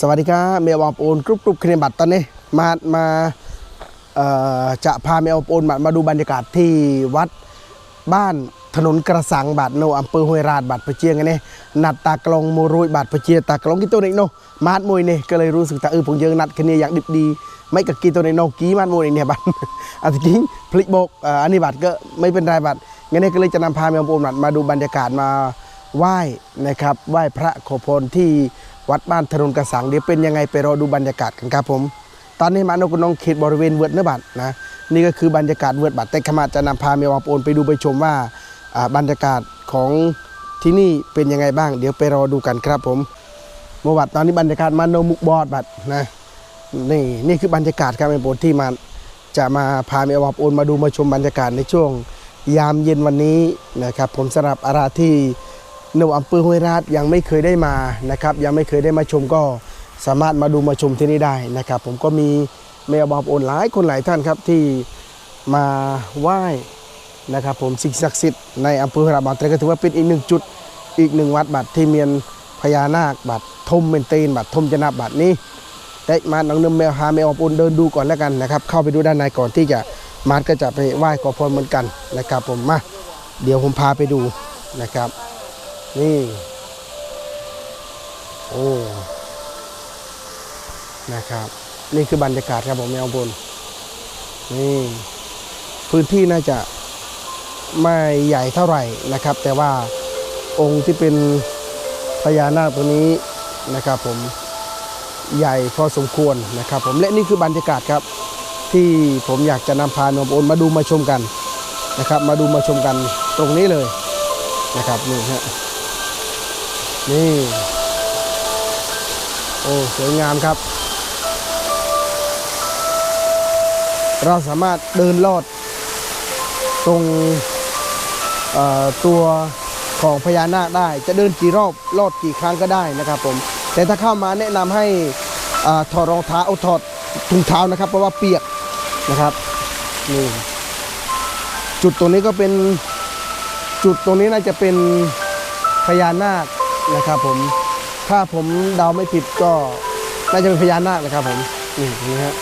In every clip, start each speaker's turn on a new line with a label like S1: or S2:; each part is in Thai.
S1: สวัสดีครับเมียบอมปูนกรุ๊ปกรุ๊ปคเนบัตตอนนี้มามาจะพาเมียบอมปูนมามาดูบรรยากาศที่วัดบ้านถนนกระสังบาดโนอำเภอห้วยราชบาดประเจียงกันนี่นัดตากลองโมรุยบาดประเจียตากลองกี่ตัวนี่โนมาดมวยเนี่ยก็เลยรู้สึกต่เออผมยังนัดกันเนี่ยอย่างดิบดีไม่กับกีตัวในโนกี้มาดมวยเนี่ยบัดอันที่จริงพลิกบกอันนี้บัดก็ไม่เป็นไรบัดงั้นนี่ก็เลยจะนำพาเมียบอมปูนมามาดูบรรยากาศมาไหว้นะครับไหว้พระขอพรที่ วัดบ้านถนนกระสังเดี๋ยวเป็นยังไงไปรอดูบรรยากาศกันครับผม ตอนนี้มานกน้องเขตบริเวณเวิร์ดเนื้อบัตรนะนี่ก็คือบรรยากาศเวิร์ดบัตรแต่ขมาจะนำพาเมียวาโอนไปดูไปชมว่าบรรยากาศของที่นี่เป็นยังไงบ้าง เดี๋ยวไปรอดูกันครับผมเมื่อวัดตอนนี้บรรยากาศมาโนมุกบอดบัตรนะนี่นี่คือบรรยากาศครับเมียโอนที่มาจะมาพาเมียวาโอนมาดูมาชมบรรยากาศในช่วงยามเย็นวันนี้นะครับผมสำหรับอาราที่ หนุ่มอำเภอห้วยราชยังไม่เคยได้มานะครับ ยังไม่เคยได้มาชมก็สามารถมาดูมาชมที่นี่ได้นะครับ ผมก็มีเมลบอมโอนหลายคนหลายท่านครับที่มาไหว้นะครับ ผมสิ่งศักดิ์สิทธิ์ในอำเภอห้วยราชบางตรก็ถือว่าเป็นอีกหนึ่งจุดอีกหนึ่งวัดบัตรที่เมียนพญานาคบัตรทมเมนเตนบัตรทมจนะบัตรนี้ได้มาน้องนมแมวหาแมวอมโอนเดินดูก่อนแล้วกันนะครับ เข้าไปดูด้านในก่อนที่จะมาร์ก็จะไปไหว้ขอพรเหมือนกันนะครับ ผมมาเดี๋ยวผมพาไปดูนะครับ นี่ โอ้ นะครับ นี่คือบรรยากาศครับผมแมวบน นี่ พื้นที่น่าจะไม่ใหญ่เท่าไหร่นะครับ แต่ว่าองค์ที่เป็นพญานาคตัวนี้นะครับผมใหญ่พอสมควรนะครับ ผมและนี่คือบรรยากาศครับ ที่ผมอยากจะนำพาโนมโอนมาดูมาชมกันนะครับ มาดูมาชมกันตรงนี้เลยนะครับนี่ฮะ นี่ โอ้ สวยงามครับ เราสามารถเดินลอด ตรงตัวของพญานาคได้ จะเดินกี่รอบลอดกี่ครั้งก็ได้นะครับผม แต่ถ้าเข้ามาแนะนำให้อถอดรองเท้าเอาถอดถุงเท้านะครับ เพราะว่าเปียกนะครับนี่จุดตรงนี้ก็เป็นจุดตรงนี้น่าจะเป็นพญานาค นะครับผมถ้าผมเดาไม่ผิดก็น่าจะเป็นพญานาคนะครับผมนี่ตรงนี้ฮะ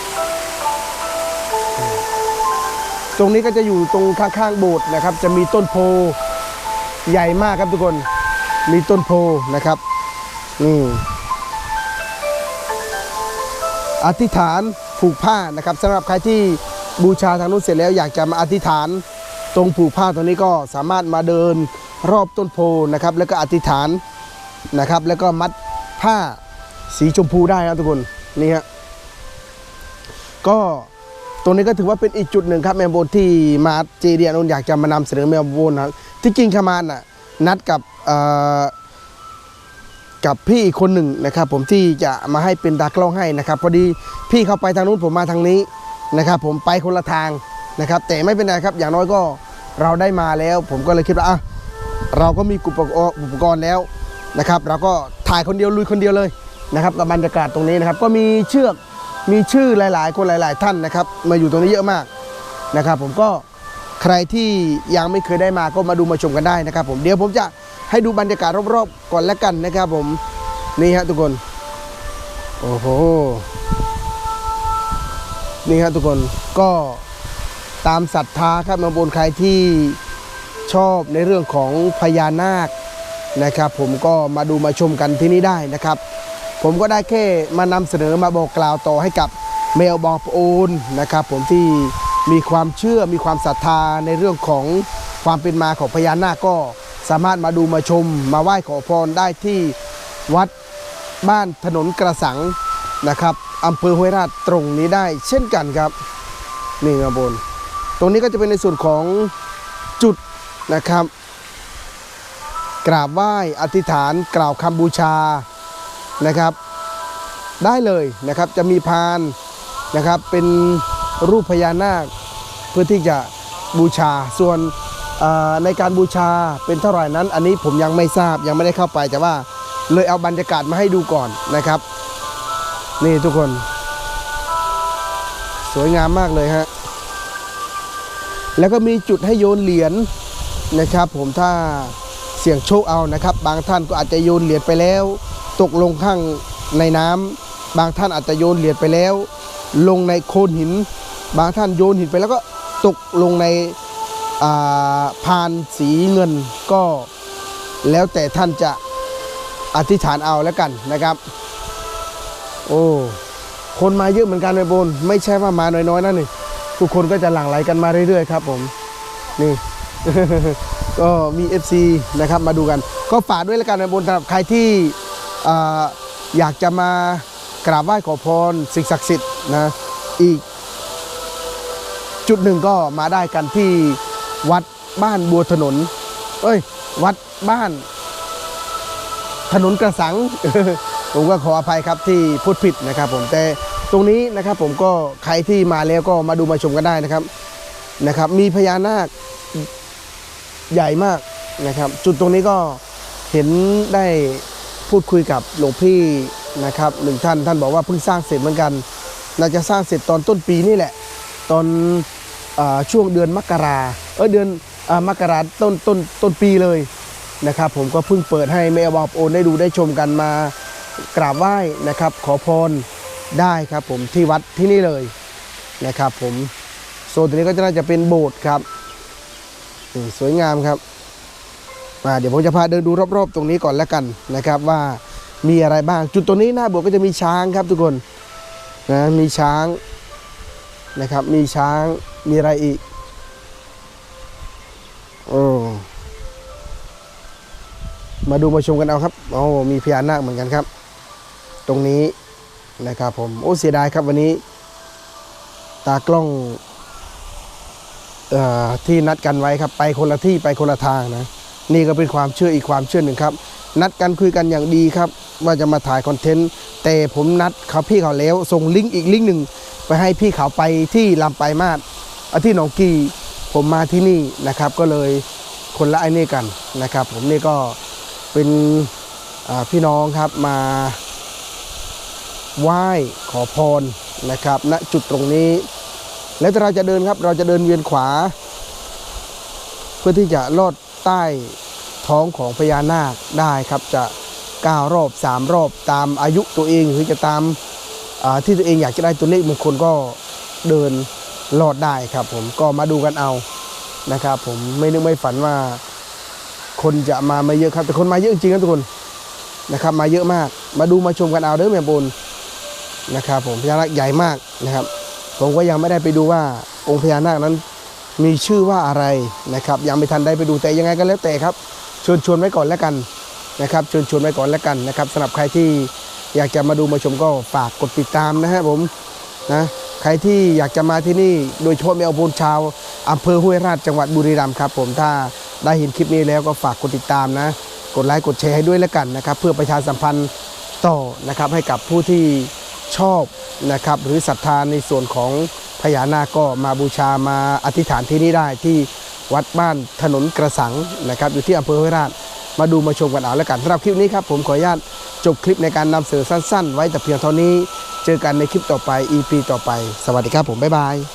S1: ตรงนี้ก็จะอยู่ตรงข้างๆโบสถ์นะครับ จะมีต้นโพใหญ่มากครับทุกคนมีต้นโพนะครับนี่อธิษฐานผูกผ้านะครับสำหรับใครที่บูชาทางนู้นเสร็จแล้วอยากจะมาอธิษฐานตรงผูกผ้าตรงนี้ก็สามารถมาเดินรอบต้นโพนะครับ แล้วก็อธิษฐาน นะครับ แล้วก็มัดผ้าสีชมพูได้นะทุกคนนี่ฮะก็ตรงนี้ก็ถือว่าเป็นอีกจุดหนึ่งครับแมวโบนที่มาเจเดียนนอยากจะมานำเสนอแมวโบนนะที่จริงขมานน่ะนัดกับกับพี่อีกคนหนึ่งนะครับ ผมที่จะมาให้เป็นตากล้องให้นะครับพอดีพี่เขาไปทางนู้นผมมาทางนี้นะครับ ผมไปคนละทางนะครับ แต่ไม่เป็นไรครับ อย่างน้อยก็เราได้มาแล้ว ผมก็เลยคิดว่าอะเราก็มีอุปกรณ์แล้ว นะครับเราก็ถ่ายคนเดียวลุยคนเดียวเลยนะครับกับบรรยากาศตรงนี้นะครับ ก็มีเชือกมีชื่อหลาย ๆ คนหลาย ๆ ท่านนะครับ มาอยู่ตรงนี้เยอะมากนะครับ ผมก็ใครที่ยังไม่เคยได้มาก็มาดูมาชมกันได้นะครับ ผมเดี๋ยวผมจะให้ดูบรรยากาศรอบๆก่อนแล้วกันนะครับผมนี่ฮะทุกคนโอ้โหนี่ครับทุกคนก็ตามศรัทธาครับมาบนใครที่ชอบในเรื่องของพญานาค นะครับ ผมก็มาดูมาชมกันที่นี่ได้นะครับ ผมก็ได้แค่มานำเสนอมาบอกกล่าวต่อให้กับเมลบอกโอนนะครับ ผมที่มีความเชื่อมีความศรัทธาในเรื่องของความเป็นมาของพญานาคก็สามารถมาดูมาชม มาไหว้ขอพรได้ที่วัดบ้านถนนกระสังนะครับอำเภอห้วยราชตรงนี้ได้ เช่นกันครับนี่ครับบน ตรงนี้ก็จะเป็นในส่วนของจุดนะครับ กราบไหว้อธิษฐานกล่าวคำบูชานะครับ ได้เลยนะครับจะมีพานนะครับเป็นรูปพญานาคเพื่อที่จะบูชาส่วนในการบูชาเป็นเท่าไหร่นั้น อันนี้ผมยังไม่ทราบยังไม่ได้เข้าไปแต่ว่าเลยเอาบรรยากาศมาให้ดูก่อนนะครับ นี่ทุกคน สวยงามมากเลยฮะแล้วก็มีจุดให้โยนเหรียญนะครับ ผมถ้า สี่ยงโชคเอานะครับ บางท่านก็อาจจะโยนเหรียญไปแล้ว ตกลงข้างในน้ำบางท่านอาจจะโยนเหรียญไปแล้ว ลงในโคนหิน บางท่านโยนหินไปแล้วก็ตกลงในอ่าพานสีเงินก็แล้วแต่ท่านจะอธิษฐานเอาแล้วกันนะครับ โอ้คนมาเยอะเหมือนกันเลยโบน ไม่ใช่ว่ามาน้อยๆนะนี่ทุกคนก็จะหลั่งไหลกันมาเรื่อยๆครับผมนี่ ก็มี FC นะครับมาดูกัน ก็ฝากด้วยแล้วกันนะบนสำหรับใครที่อ่าอยากจะมากราบไหว้ขอพรสิ่งศักดิ์สิทธิ์นะอีก จุดหนึ่งก็มาได้กันที่วัดบ้านบัวถนน เอ้ย วัดบ้าน ถนนกระสัง ผมก็ขออภัยครับที่พูดผิดนะครับ ผมแต่ตรงนี้นะครับผมก็ใครที่มาแล้วก็มาดูมาชมกันได้นะครับนะครับ มีพญานาค ใหญ่มากนะครับ จุดตรงนี้ก็เห็นได้พูดคุยกับหลวงพี่นะครับหนึ่งท่านท่านบอกว่าเพิ่งสร้างเสร็จเหมือนกันน่าจะสร้างเสร็จตอนต้นปีนี่แหละ ตอนอช่วงเดือนมกราเออเดือนอมกราต้นต้นต้นปีเลยนะครับ ผมก็เพิ่งเปิดให้แม่วาบโอนได้ดูได้ชมกันมากราบไหว้นะครับ ขอพรได้ครับผมที่วัดที่นี่เลยนะครับ ผมโซนตรงนี้ก็จะน่าจะเป็นโบสถ์ครับ สวยงามครับอ่าเดี๋ยวผมจะพาเดินดูรอบๆ ตรงนี้ก่อนแล้วกันนะครับ ว่ามีอะไรบ้างจุดตรงนี้หน้าโบสถ์ก็จะมีช้างครับทุกคนนะมีช้างนะครับ มีช้างมีอะไรอีกโอ้มาดูมาชมกันเอาครับโอ้มีพญานาคเหมือนกันครับ ตรงนี้นะครับผมโอ้เสียดายครับวันนี้ ตากล้อง ที่นัดกันไว้ครับไปคนละที่ไปคนละทางนะนี่ก็เป็นความเชื่ออีกความเชื่อหนึ่งครับ นัดกันคุยกันอย่างดีครับ ว่าจะมาถ่ายคอนเทนต์แต่ผมนัดเขาพี่เขาแล้วส่งลิงก์อีกลิงก์หนึ่งไปให้พี่เขาไปที่ลำปลายมาศที่หนองกีผมมาที่นี่นะครับ ก็เลยคนละไอ้นี่กันนะครับ ผมนี่ก็เป็นพี่น้องครับมาไหว้ขอพรนะครับณจุดตรงนี้ แล้วเราจะเดินครับ เราจะเดินเวียนขวา เพื่อที่จะลอดใต้ท้องของพญานาคได้ครับ จะ9รอบ3รอบตามอายุตัวเองหรือจะตามาที่ตัวเองอยากจะได้ตัวเลขมงคลก็เดินรอดได้ครับผมก็มาดูกันเอานะครับผมไม่นึกไม่ฝันว่า คนจะมาไม่เยอะครับ แต่คนมาเยอะจริงๆนะทุกคนนะครับ มาเยอะมาก มาดูมาชมกันเอาเด้อแม่บนนะครับผมพญานาคใหญ่มากนะครับ ผมก็ยังไม่ได้ไปดูว่าองค์พญานาคนั้นมีชื่อว่าอะไรนะครับ ยังไม่ทันได้ไปดูแต่ยังไงก็แล้วแต่ครับชวนชวนไว้ก่อนแล้วกันนะครับชวนชวนไว้ก่อนแล้วกันนะครับสำหรับใครที่อยากจะมาดูมาชมก็ฝากกดติดตามนะฮะผมนะใครที่อยากจะมาที่นี่โดยเฉพาะแมวโพนชาวอำเภอห้วยราชจังหวัดบุรีรัมย์ครับ ผมถ้าได้เห็นคลิปนี้แล้วก็ฝากกดติดตามนะ กดไลค์กดแชร์ให้ด้วยแล้วกันนะครับ เพื่อประชาสัมพันธ์ต่อนะครับให้กับผู้ที่ ชอบนะครับหรือศรัทธาในส่วนของพญานาคก็มาบูชามาอธิษฐานที่นี่ได้ที่วัดบ้านถนนกระสังนะครับอยู่ที่อำเภอห้วยราชมาดูมาชมกันเอาแล้วกันสำหรับคลิปนี้ครับผมขออนุญาตจบคลิปในการนำเสนอสั้น ๆ ไว้แต่เพียงเท่านี้ เจอกันในคลิปต่อไป EP ต่อไป สวัสดีครับผมบ๊ายบาย